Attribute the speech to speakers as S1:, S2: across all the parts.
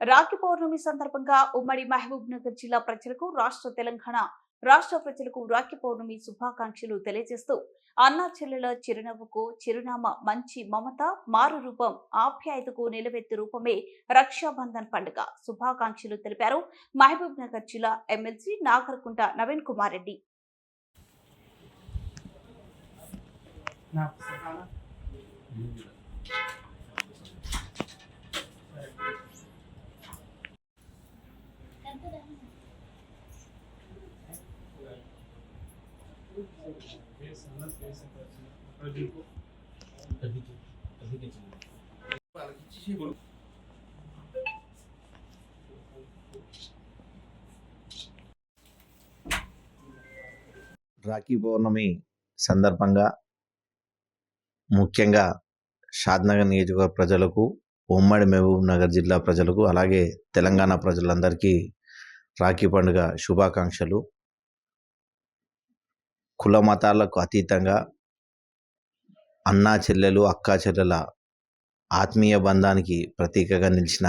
S1: రాఖీ పౌర్ణమి సందర్భంగా ఉమ్మడి మహబూబ్ నగర్ జిల్లా ప్రజలకు రాష్ట్ర తెలంగాణ రాష్ట్ర ప్రజలకు రాఖీ పౌర్ణమి శుభాకాంక్షలు తెలియజేస్తూ అన్నా చెల్లెల చిరునవ్వుకు చిరునామా మంచి మమత మారు రూపం ఆప్యాయతకు నిలవెత్తు రూపమే రక్షాబంధన్ పండుగ. శుభాకాంక్షలు తెలిపారు మహబూబ్ నగర్ జిల్లా ఎమ్మెల్సీ నాగర్కుంట నవీన్ కుమార్ రెడ్డి.
S2: రాఖీ పౌర్ణమి సందర్భంగా ముఖ్యంగా షాద్నగర్ నియోజకవర్గ ప్రజలకు ఉమ్మడి మహబూబ్ నగర్ జిల్లా ప్రజలకు అలాగే తెలంగాణ ప్రజలందరికీ రాఖీ పండుగ శుభాకాంక్షలు. కుల మతాలకు అతీతంగా అన్నా చెల్లెలు అక్కా చెల్లెల ఆత్మీయ బంధానికి ప్రతీకగా నిలిచిన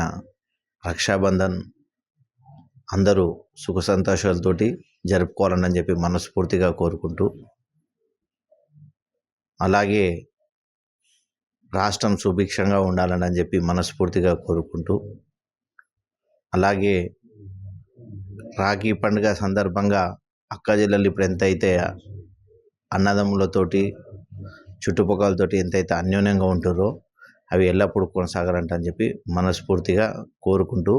S2: రక్షాబంధన్ అందరూ సుఖ సంతోషాలతోటి జరుపుకోవాలని చెప్పి మనస్ఫూర్తిగా కోరుకుంటూ అలాగే రాష్ట్రం సుభిక్షంగా ఉండాలని చెప్పి మనస్ఫూర్తిగా కోరుకుంటూ అలాగే రాఖీ పండుగ సందర్భంగా అక్క చెల్లెలు ఇప్పుడు ఎంత అయితే అన్నదమ్ములతోటి చుట్టుపక్కలతోటి ఎంతైతే అన్యోన్యంగా ఉంటుర్రో అవి ఎల్లప్పుడూ కొనసాగాలంటని చెప్పి మనస్ఫూర్తిగా కోరుకుంటూ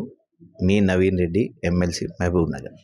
S2: మీ నవీన్ రెడ్డి ఎమ్మెల్సీ మహబూబ్ నగర్